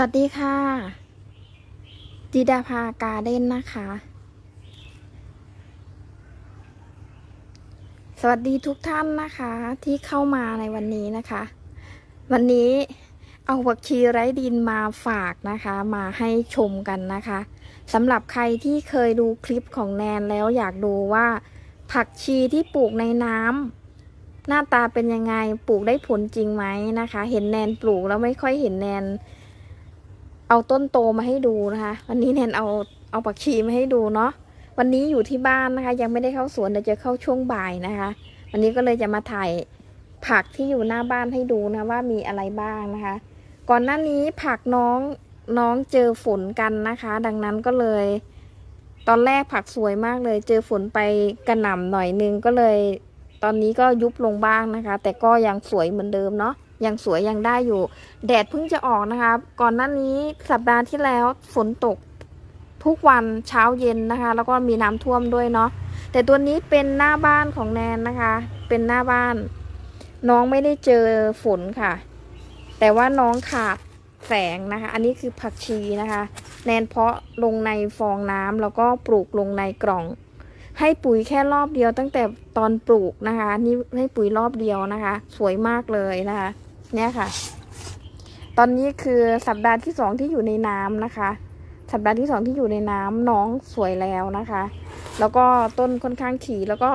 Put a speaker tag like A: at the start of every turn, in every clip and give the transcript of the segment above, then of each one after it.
A: สวัสดีค่ะจิดาภาการเด้นนะคะ สวัสดีทุกท่านนะคะที่เข้ามาในวันนี้นะคะ วันนี้เอาผักชีไร้ดินมาฝากนะคะ มาให้ชมกันนะคะสำหรับใครที่เคยดูคลิปของแนนแล้วอยากดูว่า ผักชีที่ปลูกในน้ำหน้าตาเป็นยังไงปลูกได้ผลจริงไหมนะคะ เห็นแนนปลูกแล้วไม่ค่อยเห็นแนน เอาต้นโตมาให้ดูนะคะ วันนี้แนนเอาเอาผักชีมาให้ดูเนาะวันนี้อยู่ที่บ้านนะคะ ยังไม่ได้เข้าสวนเดี๋ยวจะเข้าช่วงบ่ายนะคะ วันนี้ก็เลยจะมาถ่ายผักที่อยู่หน้าบ้านให้ดูนะว่ามีอะไรบ้างนะคะ ก่อนหน้านี้ผักน้องน้องเจอฝนกันนะคะ ดังนั้นก็เลย ตอนแรกผักสวยมากเลย เจอฝนไปกระหน่ำหน่อยนึงก็เลย ตอนนี้ก็ยุบลงบ้างนะคะ แต่ก็ยังสวยเหมือนเดิมเนาะ ยังสวยยังได้อยู่ แดดเพิ่งจะออกนะคะ ก่อนหน้านี้สัปดาห์ที่แล้วฝนตกทุกวันเช้าเย็นนะคะ แล้วก็มีน้ำท่วมด้วยเนาะแต่ตัวนี้เป็นหน้าบ้านของแนนนะคะ เป็นหน้าบ้าน น้องไม่ได้เจอฝนค่ะ แต่ว่าน้องขาดแสงนะคะ อันนี้คือผักชีนะคะ แนนเพาะลงในฟองน้ำแล้วก็ปลูกลงในกล่อง ให้ปุ๋ยแค่รอบเดียวตั้งแต่ตอนปลูกนะคะ นี่ให้ปุ๋ยรอบเดียวนะคะ สวยมากเลยนะคะ เนี่ยค่ะ ตอนนี้คือสัปดาห์ที่สองที่อยู่ในน้ำนะคะ สัปดาห์ที่สองที่อยู่ในน้ำน้องสวยแล้วนะคะ แล้วก็ต้นค่อนข้างถี่แล้วก็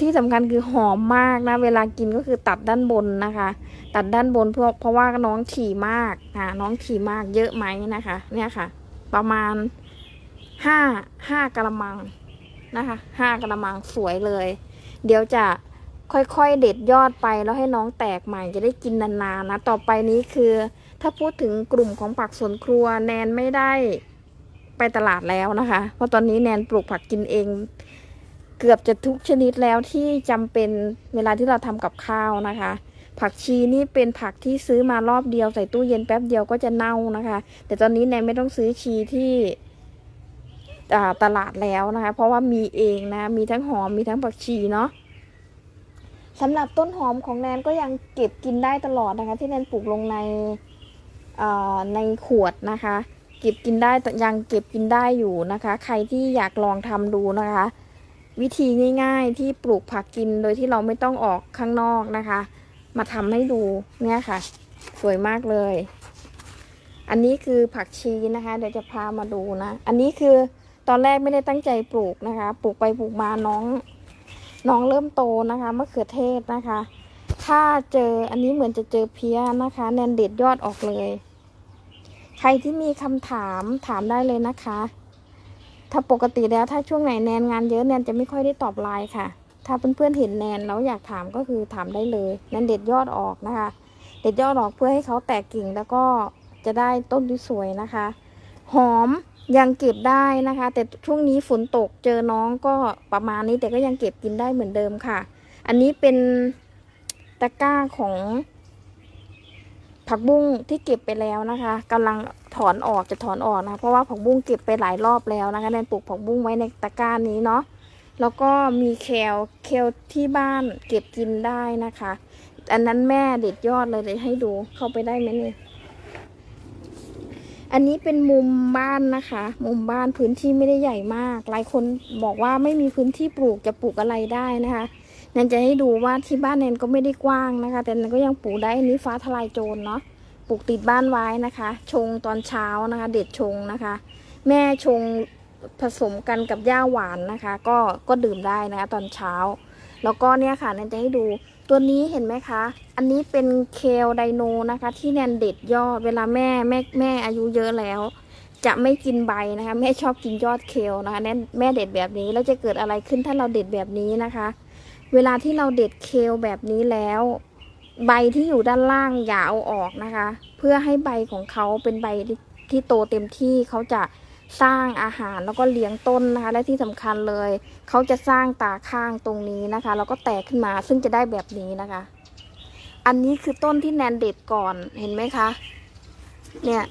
A: ที่สำคัญคือหอมมากนะ เวลากินก็คือตัดด้านบนนะคะ ตัดด้านบนเพราะเพราะว่าน้องถี่มากนะน้องถี่มากเยอะไหมนะคะ เนี่ยค่ะ ประมาณห้าห้ากระมังนะคะห้ากระมังสวยเลย เดี๋ยวจะ ค่อยๆเด็ดยอดไปแล้วให้น้องแตกใหม่จะได้กินนานๆนะ ต่อไปนี้คือ ถ้าพูดถึงกลุ่มของผักสวนครัวแนนไม่ได้ไปตลาดแล้วนะคะ เพราะตอนนี้แนนปลูกผักกินเอง เกือบจะทุกชนิดแล้วที่จำเป็นเวลาที่เราทำกับข้าวนะคะ ผักชีนี่เป็นผักที่ซื้อมารอบเดียวใส่ตู้เย็นแป๊บเดียวก็จะเน่านะคะ แต่ตอนนี้แนนไม่ต้องซื้อชีที่ตลาดแล้วนะคะ เพราะว่ามีเองนะ มีทั้งหอมมีทั้งผักชีเนาะ สำหรับต้นหอมของแนนก็ยังเก็บกินได้ตลอดนะคะ ที่แนนปลูกลงในในขวดนะคะ เก็บกินได้ยังเก็บกินได้อยู่นะคะ ใครที่อยากลองทำดูนะคะ วิธีง่าย ๆ ที่ปลูกผักกินโดยที่เราไม่ต้องออกข้างนอกนะคะ มาทำให้ดูเนี่ยค่ะ สวยมากเลย อันนี้คือผักชีนะคะ เดี๋ยวจะพามาดูนะ อันนี้คือตอนแรกไม่ได้ตั้งใจปลูกนะคะ ปลูกไปปลูกมาน้อง น้องเริ่มโตนะคะมะเขือเทศนะคะ ถ้าเจออันนี้เหมือนจะเจอเพี้ยนะคะ แนนเด็ดยอดออกเลย ใครที่มีคำถามถามได้เลยนะคะ ถ้าปกติแล้วถ้าช่วงไหนแนนงานเยอะแนนจะไม่ค่อยได้ตอบไลน์ค่ะ ถ้าเพื่อนๆเห็นแนนแล้วอยากถามก็คือถามได้เลย แนนเด็ดยอดออกนะคะ เด็ดยอดออกเพื่อให้เขาแตกกิ่งแล้วก็จะได้ต้นที่สวยนะคะ หอม ยังเก็บได้นะคะ แต่ช่วงนี้ฝนตกเจอน้องก็ประมาณนี้แต่ก็ยังเก็บกินได้เหมือนเดิมค่ะ อันนี้เป็นตะกร้าของ ผักบุ้งที่เก็บไปแล้วนะคะกำลังถอนออกจะถอนออกนะเพราะว่าผักบุ้งเก็บไปหลายรอบแล้วนะคะแนนปลูกผักบุ้งไว้ในตะกร้านี้เนาะแล้วก็มีแคลแคลที่บ้านเก็บกินได้นะคะ อันนั้นแม่เด็ดยอดเลยเลยให้ดูเข้าไปได้ไหมเนี่ย อันนี้เป็นมุมบ้านนะคะ มุมบ้านพื้นที่ไม่ได้ใหญ่มาก หลายคนบอกว่าไม่มีพื้นที่ปลูกจะปลูกอะไรได้นะคะแนนจะให้ดูว่าที่บ้านแนนก็ไม่ได้กว้างนะคะ แต่แนนก็ยังปลูกได้อันนี้ฟ้าทลายโจรเนาะปลูกติดบ้านไว้นะคะ ชงตอนเช้านะคะ เด็ดชงนะคะ แม่ชงผสมกันกับหญ้าหวานนะคะ ก็ก็ดื่มได้นะคะตอนเช้า แล้วก็เนี่ยค่ะแนนจะให้ดู ตัวนี้เห็นไหมคะ อันนี้เป็นเคลไดโนนะคะ ที่แนนเด็ดยอด เวลาแม่แม่แม่อายุเยอะแล้ว จะไม่กินใบนะคะ แม่ชอบกินยอดเคลนะคะแนนแม่เด็ดแบบนี้แล้วจะเกิดอะไรขึ้นถ้าเราเด็ดแบบนี้นะคะ เวลาที่เราเด็ดเคลแบบนี้แล้ว ใบที่อยู่ด้านล่างอย่าเอาออกนะคะ เพื่อให้ใบของเขาเป็นใบที่โตเต็มที่เขาจะ สร้างอาหารแล้วก็เลี้ยงต้นนะคะ และที่สำคัญเลย เขาจะสร้างตาข้างตรงนี้นะคะ แล้วก็แตกขึ้นมาซึ่งจะได้แบบนี้นะคะ อันนี้คือต้นที่แนนเด็ดก่อนเห็นไหมคะ เนี่ย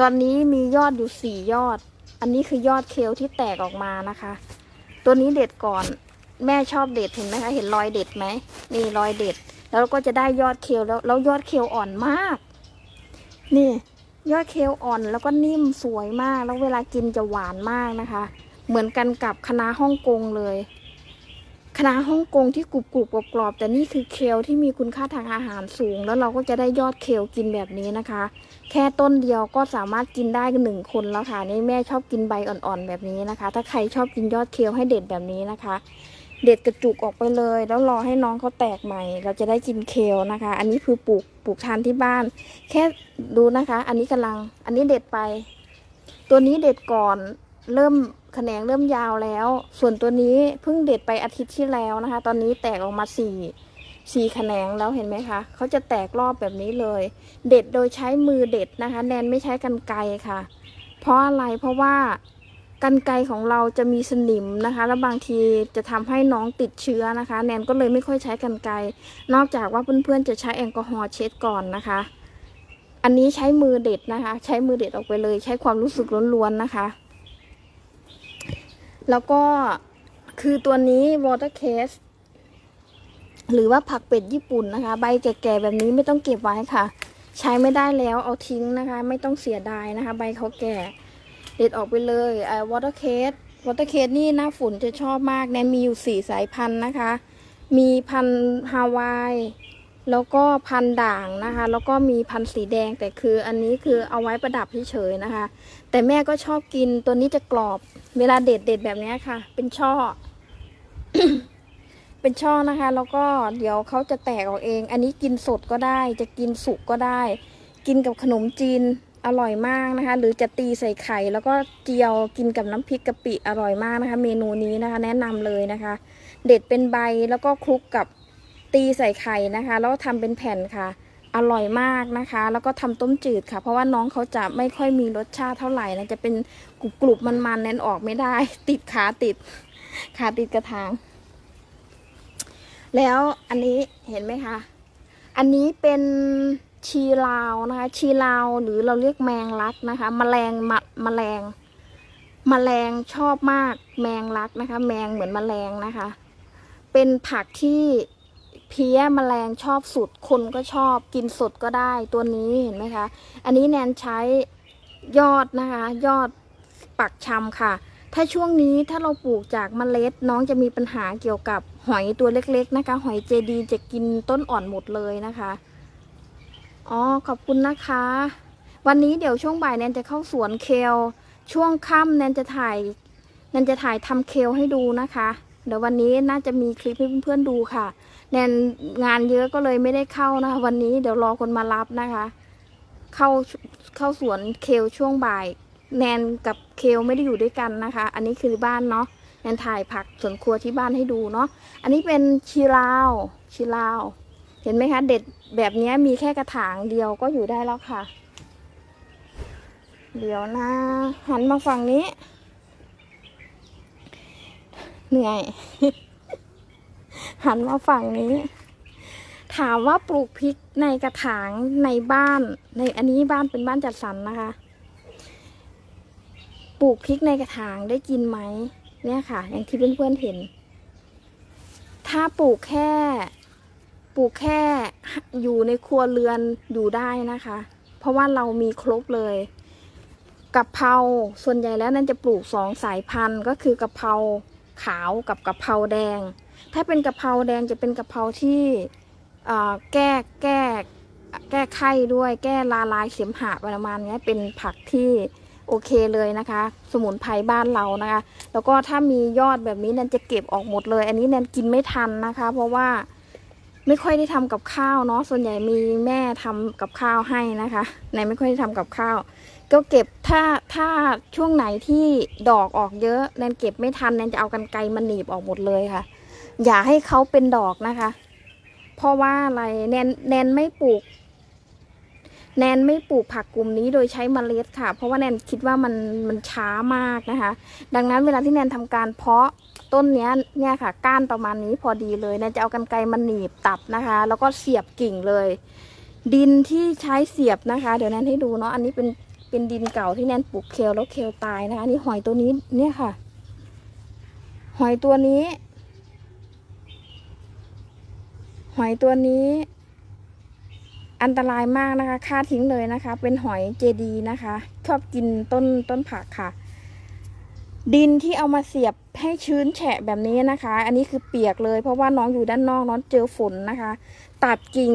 A: ตอนนี้มียอดอยู่สี่ยอด อันนี้คือยอดเคลที่แตกออกมานะคะ ตัวนี้เด็ดก่อน แม่ชอบเด็ดเห็นไหมคะ เห็นรอยเด็ดไหมนี่รอยเด็ด แล้วก็จะได้ยอดเคลแล้วแล้วยอดเคลอ่อนมาก นี่ ยอดเคลอ่อนแล้วก็นิ่มสวยมาก แล้วเวลากินจะหวานมากนะคะ เหมือนกันกับคณะฮ่องกงเลยคณะฮ่องกงที่กรุบกรุบกรอบกรอบๆแต่นี่คือเคลที่มีคุณค่าทางอาหารสูง แล้วเราก็จะได้ยอดเคลกินแบบนี้นะคะ แค่ต้นเดียวก็สามารถกินได้หนึ่งคนแล้วค่ะนี่แม่ชอบกินใบอ่อนๆแบบนี้นะคะ ถ้าใครชอบกินยอดเคลให้เด็ดแบบนี้นะคะ เด็ดกระจุกออกไปเลย แล้วรอให้น้องเขาแตกใหม่ เราจะได้กินเคลนะคะ อันนี้คือปลูกปลูกทานที่บ้าน แค่ดูนะคะ อันนี้กำลัง อันนี้เด็ดไป ตัวนี้เด็ดก่อนเริ่มแขนงเริ่มยาวแล้ว ส่วนตัวนี้เพิ่งเด็ดไปอาทิตย์ที่แล้วนะคะ ตอนนี้แตกออกมาสี่สี่แขนงแล้วเห็นไหมคะเขาจะแตกรอบแบบนี้เลย เด็ดโดยใช้มือเด็ดนะคะ แนนไม่ใช้กันไกรค่ะ เพราะอะไรเพราะว่า กันไกของเราจะมีสนิมนะคะ แล้วบางทีจะทำให้น้องติดเชื้อนะคะ แนนก็เลยไม่ค่อยใช้กันไกนอกจากว่าเพื่อนๆจะใช้แอลกอฮอล์เช็ดก่อนนะคะ อันนี้ใช้มือเด็ดนะคะ ใช้มือเด็ดออกไปเลย ใช้ความรู้สึกล้วนๆนะคะ แล้วก็คือตัวนี้ water case หรือว่าผักเป็ดญี่ปุ่นนะคะ ใบแก่ๆแบบนี้ไม่ต้องเก็บไว้ค่ะ ใช้ไม่ได้แล้วเอาทิ้งนะคะ ไม่ต้องเสียดายนะคะ ใบเขาแก่ เด็ดออกไปเลยไอ้ water case water case นี่หน้าฝนจะชอบมากแนนมีอยู่สี่สายพันธุ์นะคะ มีพันธุ์ฮาวาย แล้วก็พันธุ์ด่างนะคะ แล้วก็มีพันธุ์สีแดงแต่คืออันนี้คือเอาไว้ประดับเฉยๆนะคะ แต่แม่ก็ชอบกินตัวนี้จะกรอบ เวลาเด็ดเด็ดแบบนี้ค่ะ เป็นช่อ เป็นช่อนะคะ แล้วก็เดี๋ยวเขาจะแตกออกเอง อันนี้กินสดก็ได้ จะกินสุกก็ได้ กินกับขนมจีน อร่อยมากนะคะ หรือจะตีใส่ไข่แล้วก็เจียวกินกับน้ำพริกกะปิอร่อยมากนะคะ เมนูนี้นะคะ แนะนำเลยนะคะ เด็ดเป็นใบแล้วก็คลุกกับตีใส่ไข่นะคะ แล้วทำเป็นแผ่นค่ะ อร่อยมากนะคะ แล้วก็ทำต้มจืดค่ะ เพราะว่าน้องเขาจะไม่ค่อยมีรสชาติเท่าไหร่นะจะเป็นกรุบกรุบๆมันๆแน่นออกไม่ได้ ติดขาติดขาติดกระถาง แล้วอันนี้เห็นไหมคะ อันนี้เป็น ชีลาวนะคะ ชีลาวหรือเราเรียกแมงลักนะคะแมลงมะแมลงแมลงชอบมากแมงลักนะคะ แมงเหมือนแมลงนะคะ เป็นผักที่เพี้ยแมลงชอบสุด คนก็ชอบกินสดก็ได้ตัวนี้เห็นไหมคะ อันนี้แนนใช้ยอดนะคะ ยอดปักชำค่ะ ถ้าช่วงนี้ถ้าเราปลูกจากเมล็ดน้องจะมีปัญหาเกี่ยวกับหอยตัวเล็กๆนะคะ หอยเจดีจะกินต้นอ่อนหมดเลยนะคะ อ๋อขอบคุณนะคะ วันนี้เดี๋ยวช่วงบ่ายแนนจะเข้าสวนเคลช่วงค่ำแนนจะถ่ายแนนจะถ่ายทำเคลให้ดูนะคะ เดี๋ยววันนี้น่าจะมีคลิปให้เพื่อนๆดูค่ะ แนนงานเยอะก็เลยไม่ได้เข้านะคะวันนี้เดี๋ยวรอคนมารับนะคะ เข้าเข้าสวนเคลช่วงบ่าย แนนกับเคลไม่ได้อยู่ด้วยกันนะคะ อันนี้คือบ้านเนาะแนนถ่ายผักสวนครัวที่บ้านให้ดูเนาะอันนี้เป็นชีลาวชีลาว ห็นไหมคะเด็ดแบบนี้มีแค่กระถางเดียวก็อยู่ได้แล้วค่ะ เดี๋ยวนะ หันมาฝั่งนี้ เหนื่อย หันมาฝั่งนี้ ถามว่าปลูกพริกในกระถางในบ้าน ในอันนี้บ้านเป็นบ้านจัดสรรนะคะ ปลูกพริกในกระถางได้กินไหมเนี่ยค่ะ อย่างที่เพื่อนๆเห็น ถ้าปลูกแค่ ลูกแค่อยู่ในครัวเรือนอยู่ได้นะคะ เพราะว่าเรามีครบเลยกะเพราส่วนใหญ่แล้วนั่นจะปลูกสองสายพันธุ์ก็คือกะเพราขาวกับกะเพราแดง ถ้าเป็นกะเพราแดงจะเป็นกะเพราที่แก้แก้แก้ไข้ด้วยแก้ลาลายเสมหะประมาณนี้เป็นผักที่โอเคเลยนะคะ สมุนไพรบ้านเรานะคะ แล้วก็ถ้ามียอดแบบนี้แนนจะเก็บออกหมดเลย อันนี้แนนกินไม่ทันนะคะ เพราะว่า ไม่ค่อยได้ทำกับข้าวเนาะส่วนใหญ่มีแม่ทำกับข้าวให้นะคะไหนไม่ค่อยได้ทำกับข้าว ก็เก็บถ้าถ้าช่วงไหนที่ดอกออกเยอะแนนเก็บไม่ทันแนนจะเอากันไกลมาหนีบออกหมดเลยค่ะ อย่าให้เขาเป็นดอกนะคะ เพราะว่าอะไรแนนแนนไม่ปลูก แนนไม่ปลูกผักกลุ่มนี้โดยใช้มเมล็ดค่ะ เพราะว่าแนนคิดว่ามันมันช้ามากนะคะ ดังนั้นเวลาที่แนนทำการเพาะต้นเนี้ยเนี่ยค่ะ ก้านประมาณนี้พอดีเลยแนนจะเอากันไกรมาหนีบตัดนะคะ แล้วก็เสียบกิ่งเลย ดินที่ใช้เสียบนะคะ เดี๋ยวแนนให้ดูเนาะอันนี้เป็นเป็นดินเก่าที่แนนปลูกเคลแล้วเคลตายนะคะนี่หอยตัวนี้เนี่ยค่ะ หอยตัวนี้ หอยตัวนี้ อันตรายมากนะคะ ฆ่าทิ้งเลยนะคะ เป็นหอยเจดีนะคะ ชอบกินต้นต้นผักค่ะ ดินที่เอามาเสียบให้ชื้นแฉะแบบนี้นะคะ อันนี้คือเปียกเลย เพราะว่าน้องอยู่ด้านนอกน้องเจอฝนนะคะ ตัดกิ่ง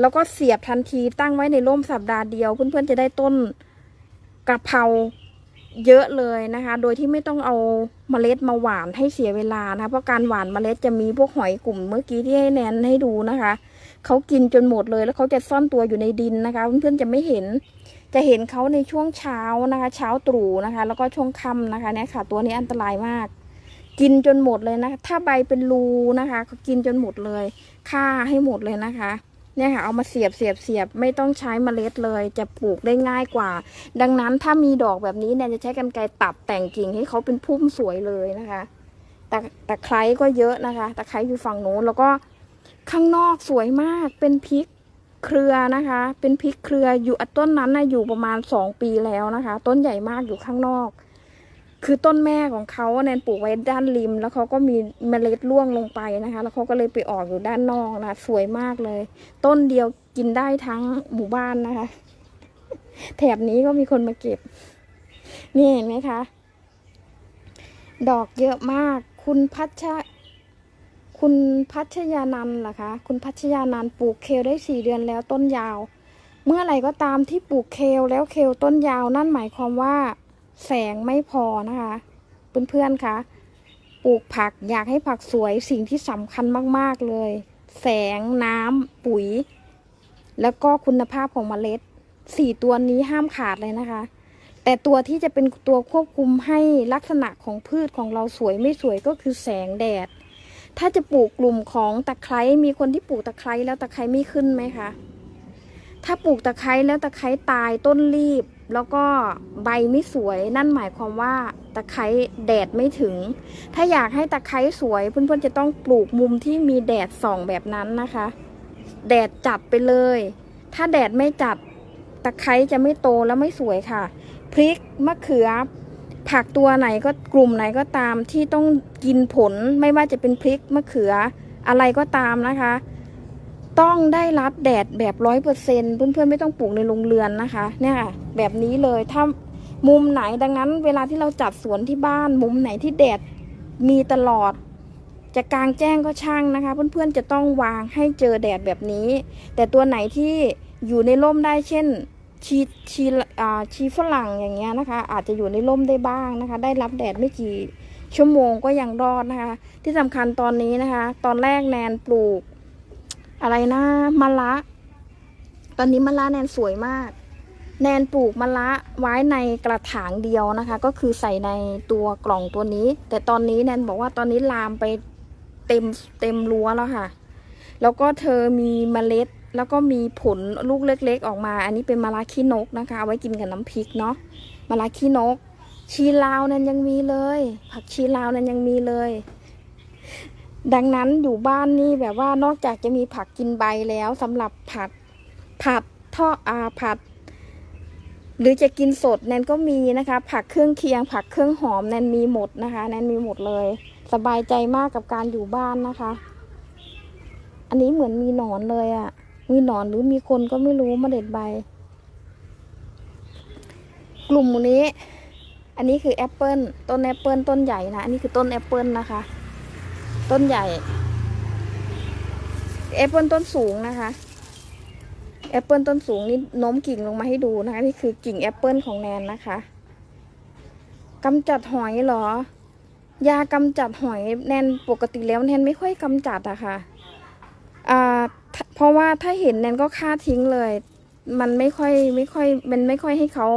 A: แล้วก็เสียบทันทีตั้งไว้ในร่มสัปดาห์เดียว เพื่อนๆจะได้ต้นกระเพราเยอะเลยนะคะ โดยที่ไม่ต้องเอาเมล็ดมาหวานให้เสียเวลานะคะ เพราะการหวานเมล็ดจะมีพวกหอยกลุ่มเมื่อกี้ที่ให้แนนให้ดูนะคะ เขากินจนหมดเลย แล้วเขาจะซ่อนตัวอยู่ในดินนะคะ เพื่อนๆจะไม่เห็น จะเห็นเขาในช่วงเช้านะคะ เช้าตรู่นะคะ แล้วก็ช่วงค่ำนะคะเนี่ยค่ะ ตัวนี้อันตรายมาก กินจนหมดเลยนะคะถ้าใบเป็นรูนะคะเขากินจนหมดเลยฆ่าให้หมดเลยนะคะเนี่ยค่ะเอามาเสียบเสียบเสียบไม่ต้องใช้เมล็ดเลย จะปลูกได้ง่ายกว่า ดังนั้นถ้ามีดอกแบบนี้เนี่ยจะใช้กรรไกรตัดแต่งกิ่งให้เขาเป็นพุ่มสวยเลยนะคะแต่แต่ไคร้ก็เยอะนะคะ ตะไคร้อยู่ฝั่งโน้นแล้วก็ ข้างนอกสวยมากเป็นพริกเครือนะคะ เป็นพริกเครืออยู่อะต้นนั้นนะอยู่ประมาณสองปีแล้วนะคะ ต้นใหญ่มากอยู่ข้างนอก คือต้นแม่ของเขาแนนปลูกไว้ด้านริม แล้วเขาก็มีเมล็ดร่วงลงไปนะคะ แล้วเขาก็เลยไปออกอยู่ด้านนอกนะสวยมากเลย ต้นเดียวกินได้ทั้งหมู่บ้านนะคะ แถบนี้ก็มีคนมาเก็บ นี่เห็นไหมคะ ดอกเยอะมาก คุณพัชชะ คุณพัชยานันท์ล่ะคะ คุณพัชยานันท์ปลูกเคลได้สี่เดือนแล้วต้นยาว เมื่อไหร่ก็ตามที่ปลูกเคลแล้วเคลต้นยาวนั่นหมายความว่า แสงไม่พอนะคะเพื่อนๆคะปลูกผักอยากให้ผักสวยสิ่งที่สำคัญมากๆเลย แสงน้ำปุ๋ย แล้วก็คุณภาพของเมล็ดสี่ตัวนี้ห้ามขาดเลยนะคะ แต่ตัวที่จะเป็นตัวควบคุมให้ลักษณะของพืชของเราสวยไม่สวยก็คือแสงแดด ถ้าจะปลูกกลุ่มของตะไคร้มีคนที่ปลูกตะไคร้แล้วตะไคร้ไม่ขึ้นไหมคะ ถ้าปลูกตะไคร้แล้วตะไคร้ตายต้นรีบ แล้วก็ใบไม่สวยนั่นหมายความว่าตะไคร้แดดไม่ถึง ถ้าอยากให้ตะไคร้สวยเพื่อนๆจะต้องปลูกมุมที่มีแดดส่องแบบนั้นนะคะ แดดจัดไปเลย ถ้าแดดไม่จัดตะไคร้จะไม่โตแล้วไม่สวยค่ะ พริกมะเขือ ผักตัวไหนก็กลุ่มไหนก็ตามที่ต้องกินผลไม่ว่าจะเป็นพริกมะเขืออะไรก็ตามนะคะ ต้องได้รับแดดแบบร้อยเปอร์เซ็นเพื่อนๆไม่ต้องปลูกในโรงเรือนนะคะ เนี่ยแบบนี้เลยถ้ามุมไหนดังนั้น เวลาที่เราจัดสวนที่บ้าน มุมไหนที่แดดมีตลอด จะกลางแจ้งก็ช่างนะคะ เพื่อนๆจะต้องวางให้เจอแดดแบบนี้ แต่ตัวไหนที่อยู่ในร่มได้เช่น ชีชีอ่าชีฝรั่งอย่างเงี้ยนะคะ อาจจะอยู่ในร่มได้บ้างนะคะ ได้รับแดดไม่กี่ชั่วโมงก็ยังรอดนะคะ ที่สำคัญตอนนี้นะคะ ตอนแรกแนนปลูก อะไรนะมะละตอนนี้มะละแนนสวยมาก แนนปลูกมะละไว้ในกระถางเดียวนะคะ ก็คือใส่ในตัวกล่องตัวนี้ แต่ตอนนี้แนนบอกว่าตอนนี้ลามไปเต็มเต็มรั้วแล้วค่ะ แล้วก็เธอมีเมล็ด แล้วก็มีผลลูกเล็กๆออกมา อันนี้เป็นมะระขี้นกนะคะ เอาไว้กินกับน้ำพริกเนาะมะระขี้นก ชีลาวนั้นยังมีเลย ผักชีลาวนั้นยังมีเลย ดังนั้นอยู่บ้านนี่แบบว่านอกจากจะมีผักกินใบแล้วสำหรับผัดผัดทอดอาผัด หรือจะกินสดแนนก็มีนะคะ ผักเครื่องเคียง ผักเครื่องหอมแนนมีหมดนะคะ แนนมีหมดเลย สบายใจมากกับการอยู่บ้านนะคะ อันนี้เหมือนมีหนอนเลยอะ่ะ มีหนอนหรือมีคนก็ไม่รู้มาเด็ดใบ กลุ่มนี้ อันนี้คือแอปเปิลต้นแอปเปิลต้นใหญ่นะ อันนี้คือต้นแอปเปิลนะคะ ต้นใหญ่ แอปเปิลต้นสูงนะคะแอปเปิลต้นสูงนี่โน้มกิ่งลงมาให้ดูนะคะ นี่คือกิ่งแอปเปิลของแนนนะคะกำจัดหอยเหรอ ยากำจัดหอยแนนปกติแล้วแนนไม่ค่อยกำจัดอะค่ะอ่าถ้า เพราะว่าถ้าเห็นแนนก็ฆ่าทิ้งเลย มันไม่ค่อยไม่ค่อยมันไม่ค่อยให้เขา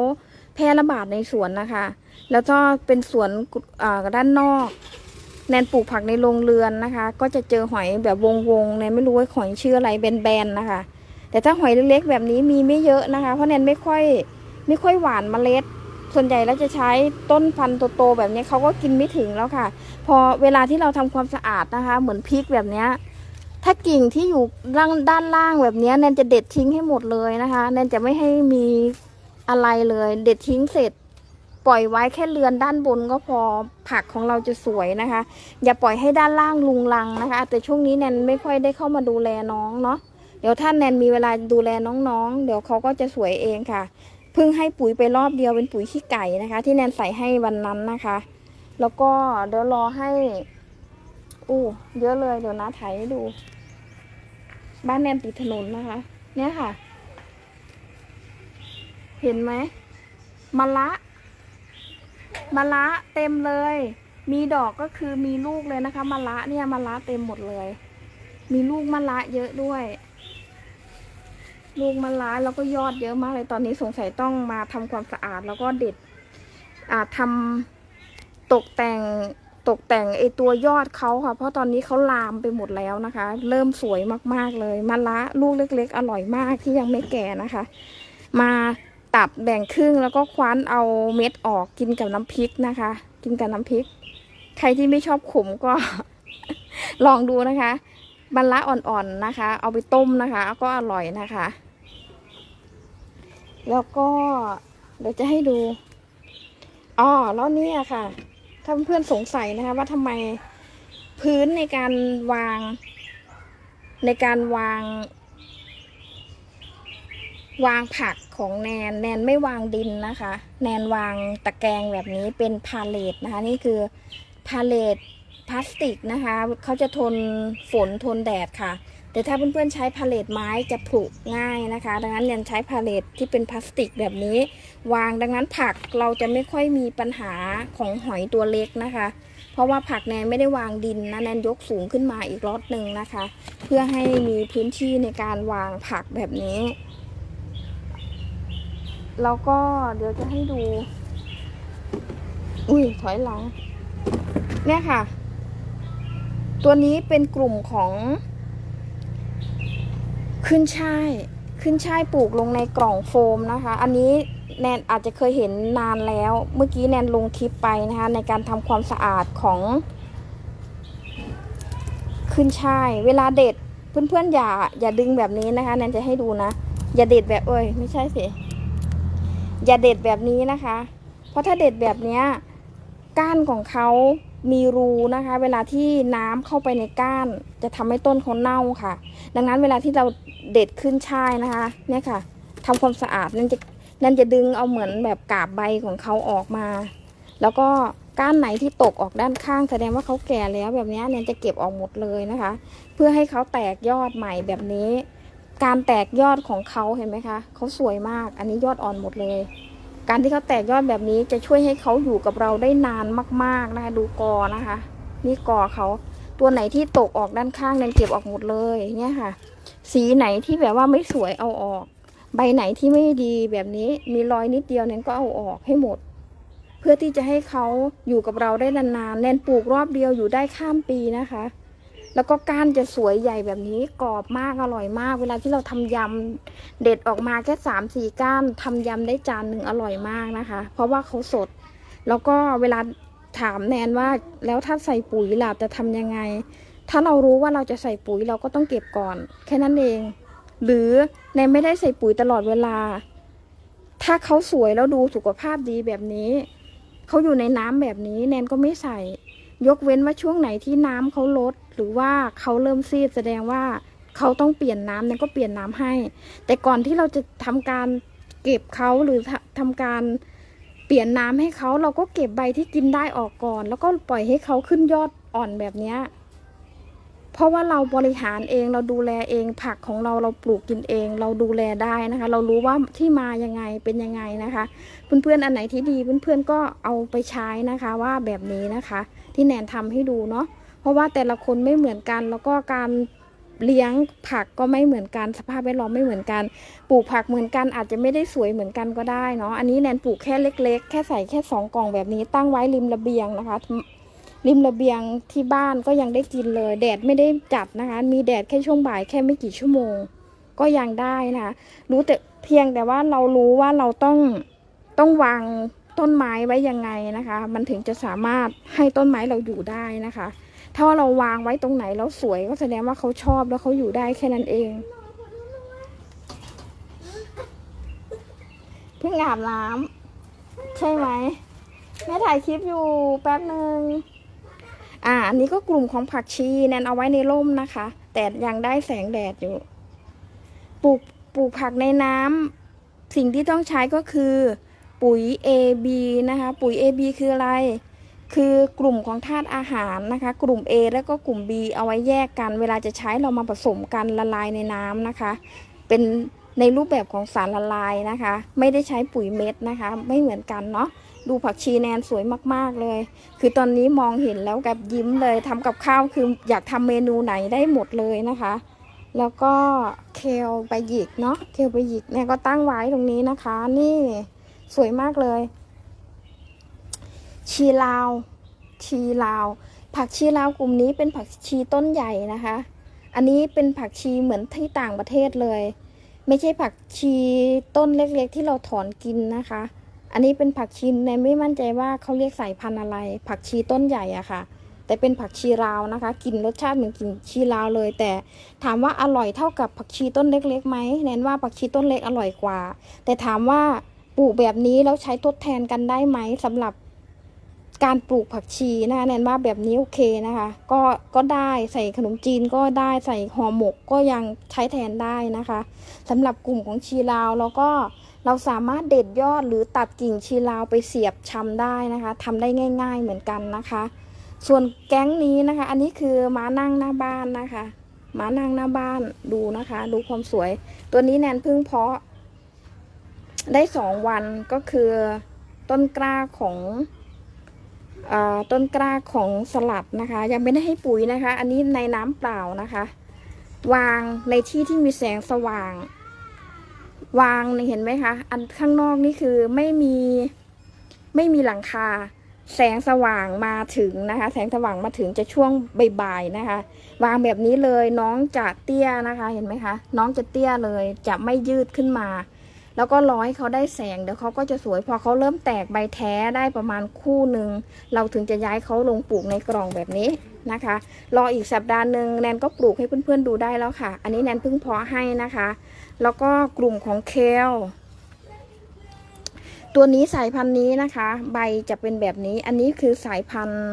A: แพร่ระบาดในสวนนะคะ แล้วก็เป็นสวนด้านนอก แนนปลูกผักในโรงเรือนนะคะ ก็จะเจอหอยแบบวงๆแนนไม่รู้ว่าหอยชื่ออะไรแบนๆนะคะ แต่ถ้าหอยเล็กๆแบบนี้มีไม่เยอะนะคะ เพราะแนนไม่ค่อยไม่ค่อยหวานเมล็ดส่วนใหญ่แล้วจะใช้ต้นพันธุ์โตๆแบบนี้เขาก็กินไม่ถึงแล้วค่ะ พอเวลาที่เราทำความสะอาดนะคะ เหมือนพริกแบบนี้ ถ้ากิ่งที่อยู่ล่างด้านล่างแบบนี้แนนจะเด็ดทิ้งให้หมดเลยนะคะแนนจะไม่ให้มีอะไรเลย เด็ดทิ้งเสร็จ ปล่อยไว้แค่เรือนด้านบนก็พอผักของเราจะสวยนะคะ อย่าปล่อยให้ด้านล่างลุงลังนะคะ แต่ช่วงนี้แนนไม่ค่อยได้เข้ามาดูแลน้องเนาะเดี๋ยวท่าแนนมีเวลาดูแลน้องๆ เดี๋ยวเขาก็จะสวยเองค่ะเพิ่งให้ปุ๋ยไปรอบเดียวเป็นปุ๋ยขี้ไก่นะคะ ที่แนนใส่ให้วันนั้นนะคะ แล้วก็เดี๋ยวรอให้ อู้เยอะเลยเดี๋ยวนะถ่ายให้ดู บ้านแนนติดถนนนะคะ เนี่ยค่ะ เห็นไหมมะละมะละเต็มเลย มีดอกก็คือมีลูกเลยนะคะมะละเนี่ยมะละเต็มหมดเลย มีลูกมะละเยอะด้วย ลูกมะละแล้วก็ยอดเยอะมากเลยตอนนี้สงสัยต้องมาทำความสะอาดแล้วก็เด็ดอ่าทำตกแต่ง ตกแต่งไอตัวยอดเขาค่ะ เพราะตอนนี้เขาลามไปหมดแล้วนะคะ เริ่มสวยมากๆเลยมะละลูกเล็ก ๆ อร่อยมากที่ยังไม่แก่นะคะ มาตัดแบ่งครึ่งแล้วก็คว้านเอาเม็ดออกกินกับน้ำพริกนะคะ กินกับน้ำพริก ใครที่ไม่ชอบขมก็ ลองดูนะคะมะละอ่อนๆนะคะ เอาไปต้มนะคะ ก็อร่อยนะคะ แล้วก็เดี๋ยวจะให้ดูอ๋อแล้วเนี่ยค่ะ ถ้าเพื่อนสงสัยนะคะ ว่าทำไมพื้นในการวาง ในการวาง วางผักของแนนแนนไม่วางดินนะคะ แนนวางตะแกรงแบบนี้เป็นพาเลตนะคะ นี่คือพาเลตพลาสติกนะคะเขาจะทนฝนทนแดดค่ะ แต่ถ้าเพื่อนๆใช้พาเลตไม้จะผุง่ายนะคะ ดังนั้นแนนใช้พาเลตที่เป็นพลาสติกแบบนี้ วางดังนั้นผักเราจะไม่ค่อยมีปัญหาของหอยตัวเล็กนะคะ เพราะว่าผักแนนไม่ได้วางดินนะแนนยกสูงขึ้นมาอีกรอดหนึ่งนะคะ เพื่อให้มีพื้นที่ในการวางผักแบบนี้แล้วก็เดี๋ยวจะให้ดู อุ้ยถอยหลัง เนี่ยค่ะ ตัวนี้เป็นกลุ่มของ ขึ้นช่ายขึ้นช่ายปลูกลงในกล่องโฟมนะคะ อันนี้แนนอาจจะเคยเห็นนานแล้ว เมื่อกี้แนนลงคลิปไปนะคะ ในการทำความสะอาดของ ขึ้นช่าย เวลาเด็ดเพื่อนๆอย่าอย่าดึงแบบนี้นะคะแนนจะให้ดูนะ อย่าเด็ดแบบเอ้ยไม่ใช่สิอย่าเด็ดแบบนี้นะคะ เพราะถ้าเด็ดแบบเนี้ยก้านของเขา มีรูนะคะ เวลาที่น้ำเข้าไปในก้าน จะทำให้ต้นเขาเน่าค่ะ ดังนั้นเวลาที่เราเด็ดขึ้นช่ายนะคะ เนี่ยค่ะทำความสะอาดนั่นจะนั่นจะดึงเอาเหมือนแบบกาบใบของเขาออกมา แล้วก็ก้านไหนที่ตกออกด้านข้างแสดงว่าเขาแก่แล้วแบบนี้เนี่ยจะเก็บออกหมดเลยนะคะ เพื่อให้เขาแตกยอดใหม่แบบนี้ การแตกยอดของเขาเห็นไหมคะเขาสวยมาก อันนี้ยอดอ่อนหมดเลย การที่เขาแตกยอดแบบนี้จะช่วยให้เขาอยู่กับเราได้นานมาก ๆนะคะดูกอนะคะ นี่กอเขาตัวไหนที่ตกออกด้านข้างเนี่ยเก็บออกหมดเลยเนี่ยค่ะ สีไหนที่แบบว่าไม่สวยเอาออก ใบไหนที่ไม่ดีแบบนี้มีรอยนิดเดียวเนี่ยก็เอาออกให้หมด เพื่อที่จะให้เขาอยู่กับเราได้นานๆแนนปลูกรอบเดียวอยู่ได้ข้ามปีนะคะ แล้วก็ก้านจะสวยใหญ่แบบนี้กรอบมากอร่อยมาก เวลาที่เราทำยำเด็ดออกมาแค่สามสี่ก้านทำยำได้จานหนึ่งอร่อยมากนะคะ เพราะว่าเขาสด แล้วก็เวลาถามแนนว่าแล้วถ้าใส่ปุ๋ยล่ะจะทำยังไง ถ้าเรารู้ว่าเราจะใส่ปุ๋ยเราก็ต้องเก็บก่อน แค่นั้นเอง หรือแนนไม่ได้ใส่ปุ๋ยตลอดเวลา ถ้าเขาสวยแล้วดูสุขภาพดีแบบนี้เขาอยู่ในน้ำแบบนี้แนนก็ไม่ใส่ ยกเว้นว่าช่วงไหนที่น้ำเขาลด หรือว่าเขาเริ่มซีดแสดงว่าเขาต้องเปลี่ยนน้ำเนี่ยก็เปลี่ยนน้ำให้ แต่ก่อนที่เราจะทำการเก็บเขาหรือทำการเปลี่ยนน้ำให้เขาเราก็เก็บใบที่กินได้ออกก่อน แล้วก็ปล่อยให้เขาขึ้นยอดอ่อนแบบนี้เพราะว่าเราบริหารเองเราดูแลเองผักของเราเราปลูกกินเอง เราดูแลได้นะคะ เรารู้ว่าที่มายังไงเป็นยังไงนะคะ เพื่อนๆอันไหนที่ดีเพื่อนๆก็เอาไปใช้นะคะว่าแบบนี้นะคะ ที่แนนทำให้ดูเนาะ ราะว่าแต่ละคนไม่เหมือนกัน แล้วก็การเลี้ยงผักก็ไม่เหมือนกัน สภาพแวดล้อมไม่เหมือนกัน ปลูกผักเหมือนกันอาจจะไม่ได้สวยเหมือนกันก็ได้เนาะอันนี้แนนปลูกแค่เล็ก ๆ แค่ใส่แค่สองกล่องแบบนี้ตั้งไว้ริมระเบียงนะคะ ริมระเบียงที่บ้านก็ยังได้กินเลย แดดไม่ได้จัดนะคะ มีแดดแค่ช่วงบ่ายแค่ไม่กี่ชั่วโมง ก็ยังได้นะคะรู้แต่เพียงแต่ว่าเรารู้ว่าเราต้องต้องวางต้นไม้ไว้ยังไงนะคะ มันถึงจะสามารถให้ต้นไม้เราอยู่ได้นะคะ ถ้าว่าเราวางไว้ตรงไหนแล้วสวยก็แสดงว่าเขาชอบแล้วเขาอยู่ได้แค่นั้นเอง เพิ่งอาบน้ำใช่ไหมแม่ถ่ายคลิปอยู่แป๊บหนึ่งอ่า อันนี้ก็กลุ่มของผักชีแนนเอาไว้ในร่มนะคะ แต่ยังได้แสงแดดอยู่ ปลูกปลูกผักในน้ำสิ่งที่ต้องใช้ก็คือ ปุ๋ย AB นะคะ ปุ๋ย AB คืออะไร คือกลุ่มของธาตุอาหารนะคะ กลุ่ม A แล้วก็กลุ่ม B เอาไว้แยกกัน เวลาจะใช้เรามาผสมกันละลายในน้ำนะคะ เป็นในรูปแบบของสารละลายนะคะ ไม่ได้ใช้ปุ๋ยเม็ดนะคะ ไม่เหมือนกันเนาะดูผักชีแนนสวยมากๆเลย คือตอนนี้มองเห็นแล้วกับยิ้มเลยทำกับข้าวคืออยากทำเมนูไหนได้หมดเลยนะคะ แล้วก็เคลใบหยิกเนาะเคลใบหยิกเนี่ยก็ตั้งไว้ตรงนี้นะคะ นี่สวยมากเลย ชีลาว ชีลาว ผักชีลาวกลุ่มนี้เป็นผักชีต้นใหญ่นะคะ อันนี้เป็นผักชีเหมือนที่ต่างประเทศเลย ไม่ใช่ผักชีต้นเล็กๆ ที่เราถอนกินนะคะ อันนี้เป็นผักชีในไม่มั่นใจว่าเขาเรียกสายพันธุ์อะไร ผักชีต้นใหญ่อะค่ะ แต่เป็นผักชีลาวนะคะกลินรสชาติเหมือนกลินชีลาวเลย แต่ถามว่าอร่อยเท่ากับผักชีต้นเล็กๆไหมแนนว่าผักชีต้นเล็กอร่อยกว่า แต่ถามว่าปลูกแบบนี้แล้วใช้ทดแทนกันได้ไหมสำหรับ การปลูกผักชีนะคะแนนว่าแบบนี้โอเคนะคะ ก็ก็ได้ใส่ขนมจีนก็ได้ใส่ห่อหมกก็ยังใช้แทนได้นะคะสำหรับกลุ่มของชีลาวแล้วก็เราสามารถเด็ดยอดหรือตัดกิ่งชีลาวไปเสียบชำได้นะคะทำได้ง่าย ๆเหมือนกันนะคะ ส่วนแก๊งนี้นะคะ อันนี้คือม้านั่งหน้าบ้านนะคะม้านั่งหน้าบ้านดูนะคะ ดูความสวย ตัวนี้แนนเพิ่งเพาะ ได้สองวันก็คือต้นกล้าของ ต้นกล้าของสลัดนะคะ ยังไม่ได้ให้ปุ๋ยนะคะ อันนี้ในน้ำเปล่านะคะ วางในที่ที่มีแสงสว่าง วางเนี่ยเห็นไหมคะ อันข้างนอกนี่คือไม่มีไม่มีหลังคา แสงสว่างมาถึงนะคะ แสงสว่างมาถึงจะช่วงบ่ายๆนะคะ วางแบบนี้เลยน้องจะเตี้ยนะคะ เห็นไหมคะ น้องจะเตี้ยเลยจะไม่ยืดขึ้นมา แล้วก็รอให้เขาได้แสงเดี๋ยวเขาก็จะสวยพอเขาเริ่มแตกใบแท้ได้ประมาณคู่หนึ่งเราถึงจะย้ายเขาลงปลูกในกล่องแบบนี้นะคะ รออีกสัปดาห์หนึ่งแนนก็ปลูกให้เพื่อนๆดูได้แล้วค่ะ อันนี้แนนเพิ่งเพาะให้นะคะ แล้วก็กลุ่มของเคลตัวนี้สายพันธุ์นี้นะคะ ใบจะเป็นแบบนี้ อันนี้คือสายพันธุ์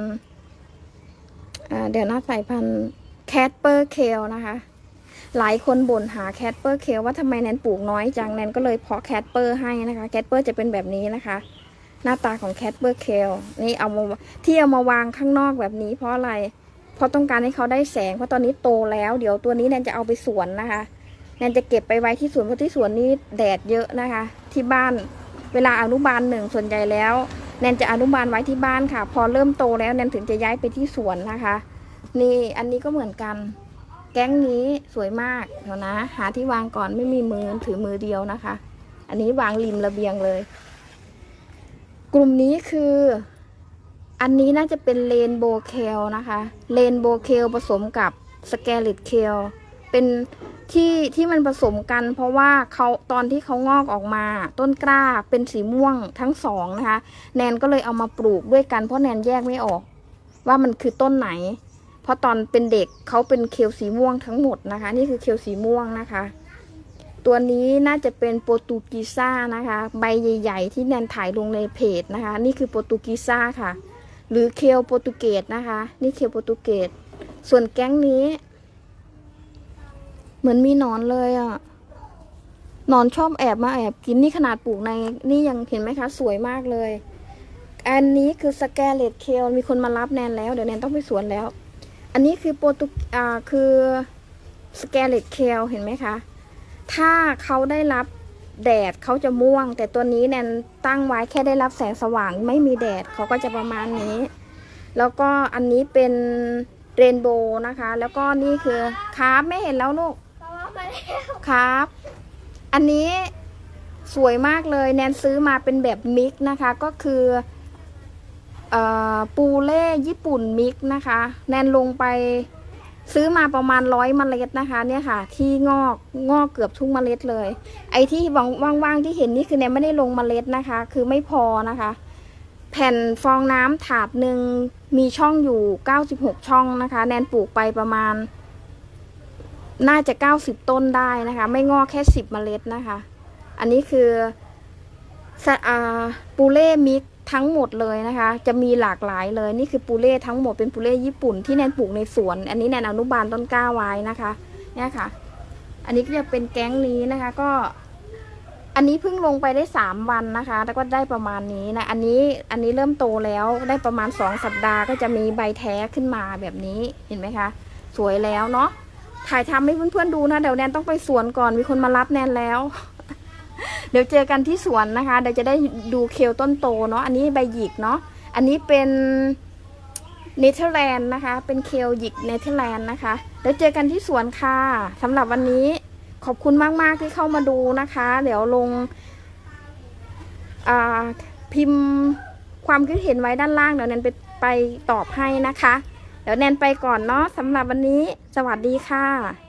A: เดี๋ยวนะสายพันธุ์แคทเปอร์เคลนะคะ หลายคนบ่นหาแคทเปอร์เคลว่าทำไมแนนปลูกน้อยจังแนนก็เลยเพาะแคทเปอร์ให้นะคะแคทเปอร์จะเป็นแบบนี้นะคะ หน้าตาของแคทเปอร์เคลนี่เอามาที่เอามาวางข้างนอกแบบนี้เพราะอะไร เพราะต้องการให้เขาได้แสงเพราะตอนนี้โตแล้ว เดี๋ยวตัวนี้แนนจะเอาไปสวนนะคะแนนจะเก็บไปไว้ที่สวนเพราะที่สวนนี้แดดเยอะนะคะ ที่บ้านเวลาอนุบาลหนึ่งส่วนใหญ่แล้วแนนจะอนุบาลไว้ที่บ้านค่ะ พอเริ่มโตแล้วแนนถึงจะย้ายไปที่สวนนะคะ นี่อันนี้ก็เหมือนกัน แก๊งนี้สวยมากเดี๋ยวนะ หาที่วางก่อนไม่มีมือถือมือเดียวนะคะ อันนี้วางริมระเบียงเลย กลุ่มนี้คือ อันนี้น่าจะเป็นเลนโบเคลนะคะเลนโบเคลผสมกับสแกลิตเคลเป็นที่ที่มันผสมกัน เพราะว่าเขาตอนที่เขางอกออกมา ต้นกล้าเป็นสีม่วงทั้งสองนะคะ แนนก็เลยเอามาปลูกด้วยกันเพราะแนนแยกไม่ออก ว่ามันคือต้นไหน เพราะตอนเป็นเด็กเขาเป็นเคลสีม่วงทั้งหมดนะคะ นี่คือเคลสีม่วงนะคะ ตัวนี้น่าจะเป็นโปรตุกีซ่านะคะ ใบใหญ่ๆ ที่แนนถ่ายลงในเพจนะคะ นี่คือโปรตุกีซ่าค่ะ หรือเคลโปรตุเกสนะคะ นี่เคลโปรตุเกสส่วนแก๊งนี้ เหมือนมีหนอนเลยอะ่ะนอนชอบแอบมาแอบกินนี่ขนาดปลูกในนี่ยังเห็นไหมคะ สวยมากเลย อันนี้คือสแกเลตเคลมีคนมารับแนนแล้ว เดี๋ยวแนนต้องไปสวนแล้ว อันนี้คือโปรตุอ่าคือสแกเลตเคลเห็นไหมคะ ถ้าเขาได้รับแดดเขาจะม่วง แต่ตัวนี้แนนตั้งไว้แค่ได้รับแสงสว่างไม่มีแดดเขาก็จะประมาณนี้ แล้วก็อันนี้เป็นเรนโบว์นะคะ แล้วก็นี่คือครับไม่เห็นแล้วลูกครับ อันนี้สวยมากเลยแนนซื้อมาเป็นแบบมิกนะคะ ก็คือเอ่อ ปูเล่ญี่ปุ่นมิกนะคะ แนนลงไปซื้อมาประมาณร้อยเมล็ดนะคะ เนี่ยค่ะ ที่งอกงอกเกือบทุกเมล็ดเลย ไอ้ที่ว่างๆที่เห็นนี่คือแนนไม่ได้ลงเมล็ดนะคะ คือไม่พอนะคะ แผ่นฟองน้ำถาดหนึ่งมีช่องอยู่ 96 ช่องนะคะ แนนปลูกไปประมาณ น่าจะ 90 ต้นได้นะคะ ไม่งอกแค่ 10 เมล็ดนะคะ อันนี้คือสะอาปูเล่มิก ทั้งหมดเลยนะคะ จะมีหลากหลายเลยนี่คือปูเล่ทั้งหมดเป็นปูเล่ญี่ปุ่นที่แนนปลูกในสวน อันนี้แนนอนุบาลต้นกล้าไว้นะคะเนี่ยค่ะ อันนี้ก็จะเป็นแก๊งนี้นะคะ ก็ อันนี้เพิ่งลงไปได้สามวันนะคะ แล้วก็ได้ประมาณนี้นะ อันนี้อันนี้เริ่มโตแล้วได้ประมาณสองสัปดาห์ก็จะมีใบแท้ขึ้นมาแบบนี้เห็นไหมคะ สวยแล้วเนาะถ่ายทำให้เพื่อนๆดูนะเดี๋ยวแนนต้องไปสวนก่อนมีคนมารับแนนแล้ว เดี๋ยวเจอกันที่สวนนะคะเดี๋ยวจะได้ดูเคลต้นโตเนาะอันนี้ใบหยิกเนาะอันนี้เป็นเนเธอร์แลนด์นะคะ เป็นเคลหยิกเนเธอร์แลนด์นะคะเดี๋ยวเจอกันที่สวนค่ะสำหรับวันนี้ขอบคุณมาก ๆ ที่เข้ามาดูนะคะ เดี๋ยวลงพิมพ์ความคิดเห็นไว้ด้านล่าง เดี๋ยวแนนไปไปตอบให้นะคะ เดี๋ยวแนนไปก่อนเนาะสำหรับวันนี้ สวัสดีค่ะ